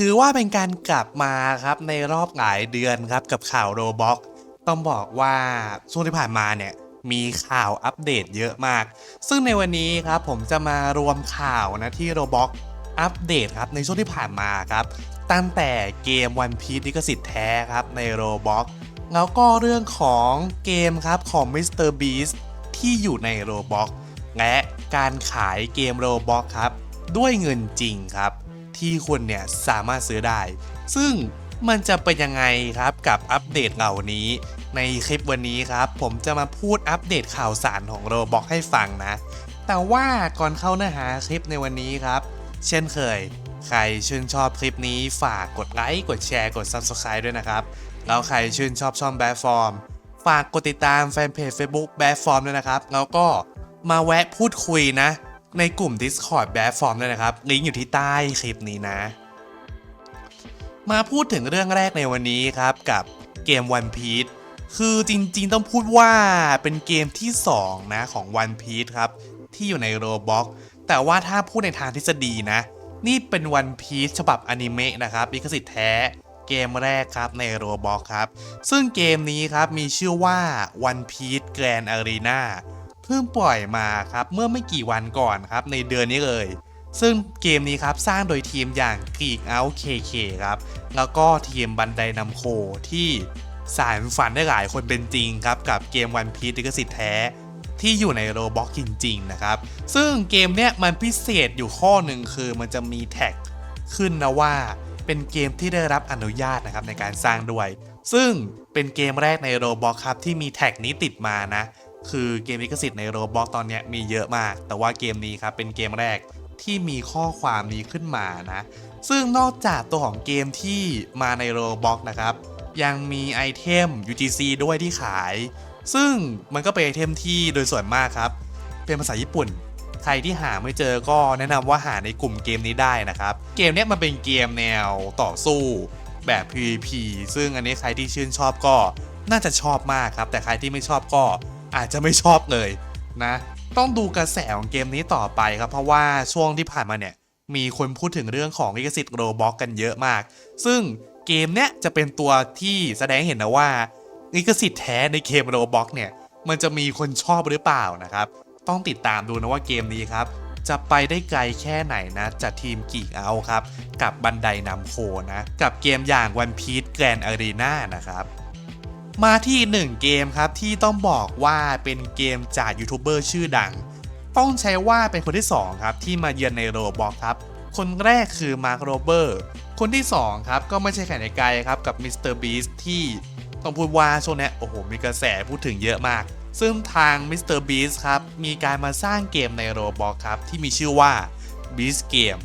ถือว่าเป็นการกลับมาครับในรอบหลายเดือนครับกับข่าวโรบ็อกต้องบอกว่าช่วงที่ผ่านมาเนี่ยมีข่าวอัปเดตเยอะมาก ซึ่งในวันนี้ครับผมจะมารวมข่าวนะที่โรบ็อกอัปเดตครับในช่วงที่ผ่านมาครับ ตั้งแต่เกมวันพี e ลิขสิทธิ์แท้ครับในโรบ็อกแล้วก็เรื่องของเกมครับของ Mr. Beast ที่อยู่ในโรบ็อกและการขายเกมโรบ็อกครับ ด้วยเงินจริงครับ ที่คุณเนี่ยสามารถซื้อได้ ซึ่งมันจะเป็นยังไงครับกับอัปเดตเหล่านี้ ในคลิปวันนี้ครับ ผมจะมาพูดอัปเดตข่าวสารของโรบอกให้ฟังนะ แต่ว่าก่อนเข้าเนื้อหาคลิปในวันนี้ครับ เช่นเคย ใครชื่นชอบคลิปนี้ฝากกดไลค์กดแชร์กด Subscribe ด้วยนะครับ แล้วใครชื่นชอบช่องแบฟอร์มฝากกดติดตามแฟนเพจ Facebook แบฟอร์มด้วยนะครับ แล้วก็มาแวะพูดคุยนะ ในกลุ่ม Discord แบฟอร์มด้วยนะครับ ลิงก์อยู่ที่ใต้คลิปนี้นะ มาพูดถึงเรื่องแรกในวันนี้ครับกับเกม One Piece คือจริงๆต้องพูดว่าเป็นเกมที่ 2 นะของ One Piece ครับ ที่อยู่ใน Roblox แต่ว่าถ้าพูดในทางทฤษฎีนะ นี่เป็น One Piece ฉบับอนิเมะนะครับลิขสิทธิ์แท้เกมแรกครับใน Roblox ครับ ซึ่งเกมนี้ครับมีชื่อว่า One Piece Grand Arena เพิ่งปล่อยมาครับเมื่อไม่กี่วันก่อนครับในเดือนนี้เลย ซึ่งเกมนี้ครับสร้างโดยทีมอย่าง Geek Out KK ครับแล้วก็ทีมบันไดนำโคที่สารฝันได้หลายคนเป็นจริงครับกับเกม One Piece ลิขสิทธิ์แท้ที่อยู่ในโรบ็อกจริง ๆ นะครับ ซึ่งเกมเนี้ยมันพิเศษอยู่ข้อหนึ่งคือมันจะมีแท็กขึ้นนะว่าเป็นเกมที่ได้รับอนุญาตนะครับในการสร้างด้วย ซึ่งเป็นเกมแรกในโรบ็อกครับที่มีแท็กนี้ติดมานะ คือเกมลิขสิทธิ์ในโรบอกตอนนี้มีเยอะมาก แต่ว่าเกมนี้ครับเป็นเกมแรกที่มีข้อความนี้ขึ้นมานะ ซึ่งนอกจากตัวของเกมที่มาในโรบอกนะครับ ยังมีไอเทม UGC ด้วยที่ขาย ซึ่งมันก็เป็นไอเทมที่โดยส่วนมากครับ เป็นภาษาญี่ปุ่น ใครที่หาไม่เจอก็แนะนำว่าหาในกลุ่มเกมนี้ได้นะครับ เกมนี้มันเป็นเกมแนวต่อสู้แบบ PVP ซึ่งอันนี้ใครที่ชื่นชอบก็น่าจะชอบมากครับ แต่ใครที่ไม่ชอบก็ อาจจะไม่ชอบเลยนะ ต้องดูกระแสของเกมนี้ต่อไปครับ เพราะว่าช่วงที่ผ่านมาเนี่ย มีคนพูดถึงเรื่องของลิขสิทธิ์โรบ็อกกันเยอะมาก ซึ่งเกมเนี้ยจะเป็นตัวที่แสดงเห็นนะว่าลิขสิทธิ์แท้ในเกมโรบ็อกเนี่ย มันจะมีคนชอบหรือเปล่านะครับ ต้องติดตามดูนะว่าเกมนี้ครับจะไปได้ไกลแค่ไหนนะจากทีมกีกเอาครับ กับบันไดนำโคนะ กับเกมอย่าง One Piece Grand Arena นะครับ มาที่หนึ่งเกมครับที่ต้องบอกว่าเป็นเกมจากยูทูบเบอร์ชื่อดัง ต้องใช้ว่าเป็นคนที่2ครับที่มาเยือนในโรบอกครับคนแรกคือมาร์คโรเบอร์คนที่2ครับก็ไม่ใช่ใครไหนไกลครับกับมิสเตอร์บีสที่ต้องพูดว่าช่วงเนี้ยโอ้โหมีกระแสพูดถึงเยอะมาก ซึ่งทางมิสเตอร์บีสครับมีการมาสร้างเกมในโรบอกครับที่มีชื่อว่า Beast Game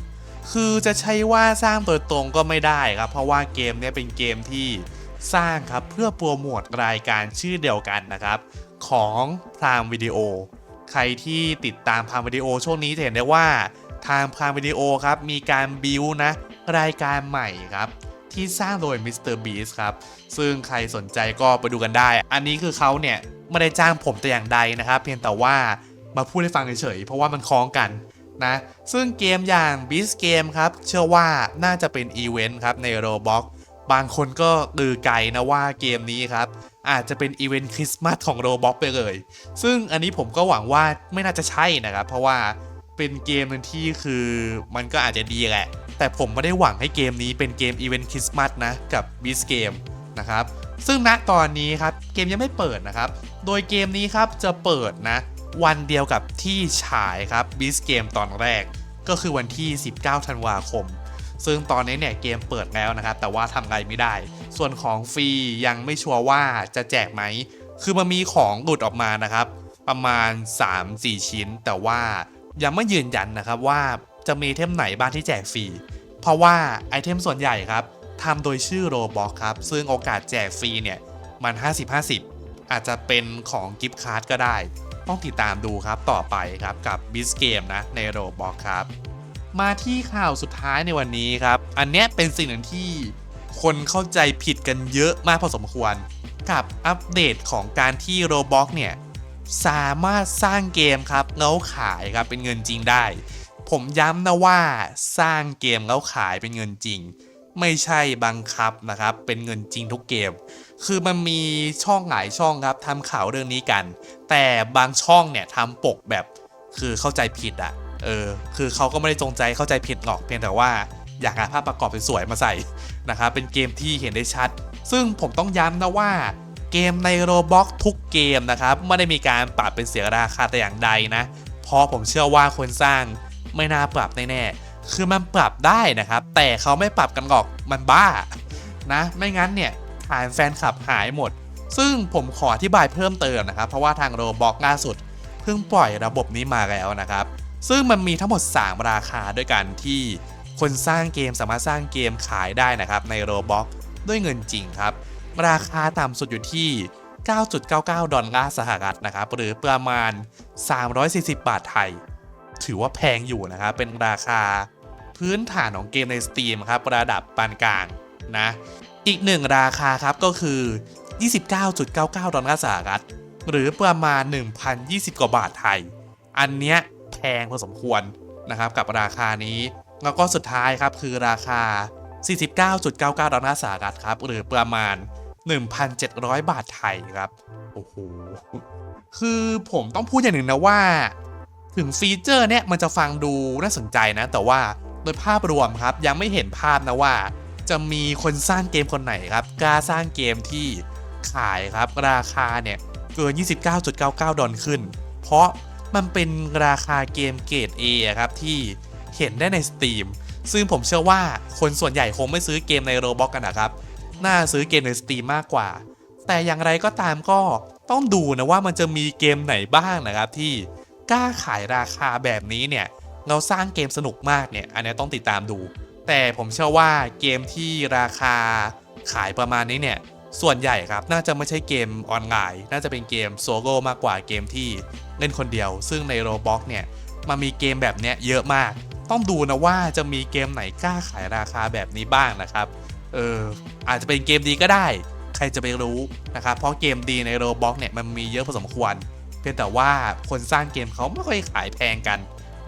คือจะใช้ว่าสร้างโดยตรงก็ไม่ได้ครับ เพราะว่าเกมเนี้ยเป็นเกมที่ สร้างครับเพื่อโปรโมทรายการชื่อเดียวกันนะครับ ของพรามวิดีโอ ใครที่ติดตามพรามวิดีโอช่วงนี้จะเห็นได้ว่าทางพรามวิดีโอครับมีการบิวนะรายการใหม่ครับที่สร้างโดย Mr. Beast ครับ ซึ่งใครสนใจก็ไปดูกันได้ อันนี้คือเขาเนี่ย ไม่ได้จ้างผมแต่อย่างใดนะครับ เพียงแต่ว่ามาพูดให้ฟังเฉยๆ เพราะว่ามันคล้องกันนะ ซึ่งเกมอย่าง Beast Game ครับ เชื่อว่าน่าจะเป็นอีเวนต์ครับใน Roblox บางคนก็ลือไกลนะว่าเกมนี้ครับ อาจจะเป็นอีเวนต์คริสต์มาสของ Roblox ไปเลย ซึ่งอันนี้ผมก็หวังว่าไม่น่าจะใช่นะครับ เพราะว่าเป็นเกมหนึงที่คือมันก็อาจจะดีแหละ แต่ผมไม่ได้หวังให้เกมนี้เป็นเกมอีเวนต์คริสต์มาสนะกับ Beast Game นะครับ ซึ่งณตอนนี้ครับเกมยังไม่เปิดนะครับ โดยเกมนี้ครับจะเปิดนะ วันเดียวกับที่ฉายครับ Beast Game ตอนแรก ก็คือวันที่ 19 ธันวาคม ซึ่งตอนนี้เนี่ยเกมเปิดแล้วนะครับ แต่ว่าทำอะไงไม่ได้ ส่วนของฟรียังไม่ชัวร์ว่าจะแจกไหม คือมันมีของหลุดออกมานะครับ ประมาณ 3-4 ชิ้น แต่ว่ายังไม่ยืนยันนะครับว่าจะมีเทมไหนบ้างที่แจกฟรี เพราะว่าไอเทมส่วนใหญ่ครับทำโดยชื่อโรบอกครับ ซึ่งโอกาสแจกฟรีเนี่ยมัน 50-50 อาจจะเป็นของกิฟต์การ์ดก็ได้ ต้องติดตามดูครับต่อไปครับกับบิสเกมนะในโรบอกครับ มาที่ข่าวสุดท้ายในวันนี้ครับ อันเนี้ยเป็นสิ่งหนึ่งที่คนเข้าใจผิดกันเยอะมากพอสมควร กับอัปเดตของการที่ Roblox เนี่ยสามารถสร้างเกมครับแล้วขายครับเป็นเงินจริงได้ ผมย้ำนะว่าสร้างเกมแล้วขายเป็นเงินจริง ไม่ใช่บังคับนะครับ เป็นเงินจริงทุกเกม คือมันมีช่องหลายช่องครับทำข่าวเรื่องนี้กัน แต่บางช่องเนี่ยทำปกแบบคือเข้าใจผิดอะ่ะ เออ คือเขาก็ไม่ได้จงใจเข้าใจผิดหรอกเพียงแต่ว่าอยากหาภาพประกอบสวยๆมาใส่นะครับเป็นเกมที่เห็นได้ชัด ซึ่งผมต้องย้ำนะว่าเกมในโรบ็อกทุกเกมนะครับไม่ได้มีการปรับเป็นเสียราคาแต่อย่างใดนะเพราะผมเชื่อว่าคนสร้างไม่น่าปรับแน่ๆคือมันปรับได้นะครับ แต่เขาไม่ปรับกันหรอกมันบ้านะไม่งั้นเนี่ยฐานแฟนคลับหายหมด ซึ่งผมขออธิบายเพิ่มเติมนะครับ เพราะว่าทางโรบ็อกล่าสุดเพิ่งปล่อยระบบนี้มาแล้วนะครับ ซึ่งมันมีทั้งหมด 3 ราคาด้วยกันที่คนสร้างเกมสามารถสร้างเกมขายได้นะครับในโรบอกด้วยเงินจริงครับ ราคาต่ำสุดอยู่ที่ 9.99 ดอลลาร์สหรัฐนะครับ หรือประมาณ 340 บาทไทย ถือว่าแพงอยู่นะครับ เป็นราคาพื้นฐานของเกมใน Steam ครับ ระดับปานกลางนะ อีกหนึ่งราคาครับก็คือ 29.99 ดอลลาร์สหรัฐ หรือประมาณ 1,020 กว่าบาทไทย อันเนี้ย แพงพอสมควรนะครับกับราคานี้ แล้วก็สุดท้ายครับคือราคา 49.99 ดอลลาร์สหรัฐครับ หรือประมาณ 1,700 บาทไทยครับ โอ้โห คือผมต้องพูดอย่างหนึ่งนะว่า ถึงฟีเจอร์เนี่ยมันจะฟังดูน่าสนใจนะ แต่ว่าโดยภาพรวมครับยังไม่เห็นภาพนะว่า จะมีคนสร้างเกมคนไหนครับกล้าสร้างเกมที่ขายครับราคาเนี่ยเกิน 29.99 ดอลขึ้น เพราะ มันเป็นราคาเกมเกรด A อะครับ ที่เห็นได้ใน Steam ซึ่งผมเชื่อว่าคนส่วนใหญ่คงไม่ซื้อเกมใน Roblox กันนะครับ น่าซื้อเกมใน Steam มากกว่า แต่อย่างไรก็ตามก็ต้องดูนะว่ามันจะมีเกมไหนบ้างนะครับ ที่กล้าขายราคาแบบนี้เนี่ยเราสร้างเกมสนุกมากเนี่ย อันนี้ต้องติดตามดู แต่ผมเชื่อว่าเกมที่ราคาขายประมาณนี้เนี่ย ส่วนใหญ่ครับน่าจะไม่ใช่เกมออนไลน์ น่าจะเป็นเกมโซโล่มากกว่าเกมที่เล่นคนเดียว ซึ่งใน Roblox เนี่ยมันมีเกมแบบเนี้ยเยอะมาก ต้องดูนะว่าจะมีเกมไหนกล้าขายราคาแบบนี้บ้างนะครับเอออาจจะเป็นเกมดีก็ได้ ใครจะไปรู้นะครับเพราะเกมดีในโรบ็อกเนี่ยมันมีเยอะพอสมควร เพียงแต่ว่าคนสร้างเกมเขาไม่ค่อยขายแพงกัน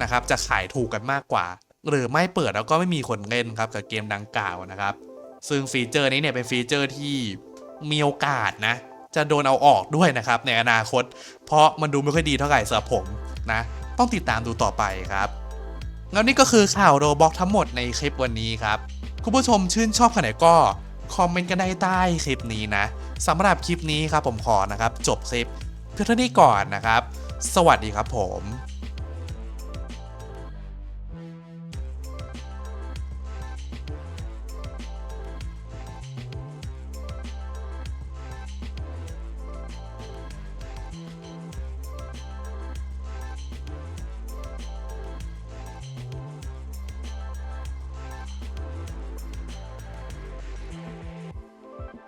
นะครับจะขายถูกกันมากกว่า หรือไม่เปิดแล้วก็ไม่มีคนเล่นครับกับเกมดังกล่าวนะครับ ซึ่งฟีเจอร์นี้เนี่ยเป็นฟีเจอร์ที่ มีโอกาสนะ จะโดนเอาออกด้วยนะครับ ในอนาคต เพราะมันดูไม่ค่อยดีเท่าไหร่สำหรับผมนะ ต้องติดตามดูต่อไปครับ แล้วนี่ก็คือข่าวโรบ็อกทั้งหมดในคลิปวันนี้ครับ คุณผู้ชมชื่นชอบขนาดก็คอมเมนต์กันได้ใต้คลิปนี้นะสำหรับคลิปนี้ครับผมขอนะครับ จบคลิปเพียงเท่านี้ก่อนนะครับ สวัสดีครับผม